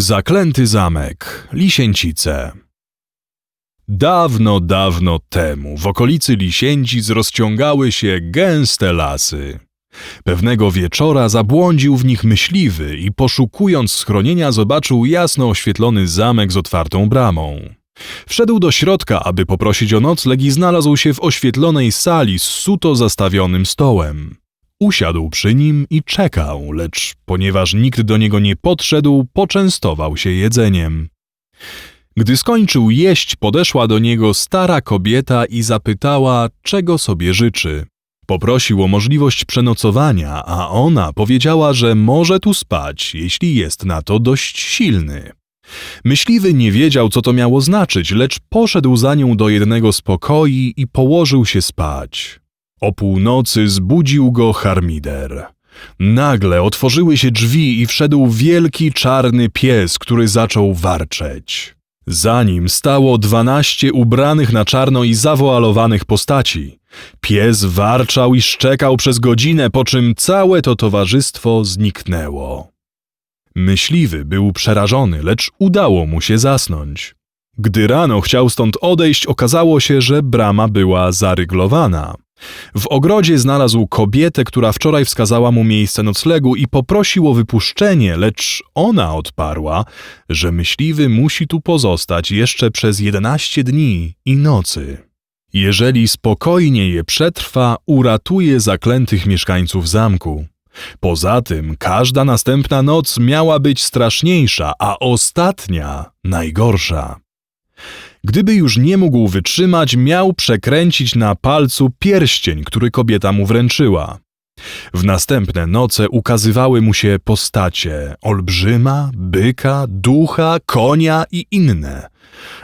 Zaklęty zamek, Lisięcice. Dawno, dawno temu w okolicy Lisięcic rozciągały się gęste lasy. Pewnego wieczora zabłądził w nich myśliwy i poszukując schronienia zobaczył jasno oświetlony zamek z otwartą bramą. Wszedł do środka, aby poprosić o nocleg i znalazł się w oświetlonej sali z suto zastawionym stołem. Usiadł przy nim i czekał, lecz ponieważ nikt do niego nie podszedł, poczęstował się jedzeniem. Gdy skończył jeść, podeszła do niego stara kobieta i zapytała, czego sobie życzy. Poprosił o możliwość przenocowania, a ona powiedziała, że może tu spać, jeśli jest na to dość silny. Myśliwy nie wiedział, co to miało znaczyć, lecz poszedł za nią do jednego z pokoi i położył się spać. O północy zbudził go harmider. Nagle otworzyły się drzwi i wszedł wielki czarny pies, który zaczął warczeć. Za nim stało dwanaście ubranych na czarno i zawoalowanych postaci. Pies warczał i szczekał przez godzinę, po czym całe to towarzystwo zniknęło. Myśliwy był przerażony, lecz udało mu się zasnąć. Gdy rano chciał stąd odejść, okazało się, że brama była zaryglowana. W ogrodzie znalazł kobietę, która wczoraj wskazała mu miejsce noclegu i poprosił o wypuszczenie, lecz ona odparła, że myśliwy musi tu pozostać jeszcze przez jedenaście dni i nocy. Jeżeli spokojnie je przetrwa, uratuje zaklętych mieszkańców zamku. Poza tym każda następna noc miała być straszniejsza, a ostatnia najgorsza. Gdyby już nie mógł wytrzymać, miał przekręcić na palcu pierścień, który kobieta mu wręczyła. W następne noce ukazywały mu się postacie olbrzyma, byka, ducha, konia i inne.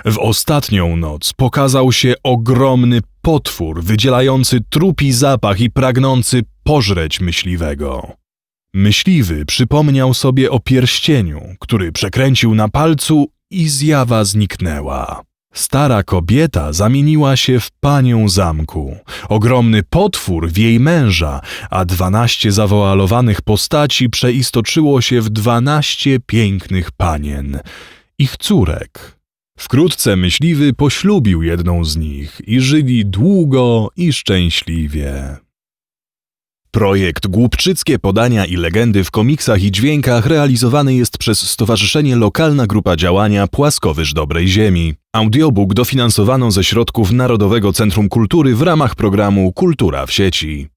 W ostatnią noc pokazał się ogromny potwór, wydzielający trupi zapach i pragnący pożreć myśliwego. Myśliwy przypomniał sobie o pierścieniu, który przekręcił na palcu i zjawa zniknęła. Stara kobieta zamieniła się w panią zamku, ogromny potwór w jej męża, a dwanaście zawoalowanych postaci przeistoczyło się w dwanaście pięknych panien, ich córek. Wkrótce myśliwy poślubił jedną z nich i żyli długo i szczęśliwie. Projekt Głupczyckie Podania i Legendy w komiksach i dźwiękach realizowany jest przez Stowarzyszenie Lokalna Grupa Działania Płaskowyż Dobrej Ziemi. Audiobook dofinansowano ze środków Narodowego Centrum Kultury w ramach programu Kultura w sieci.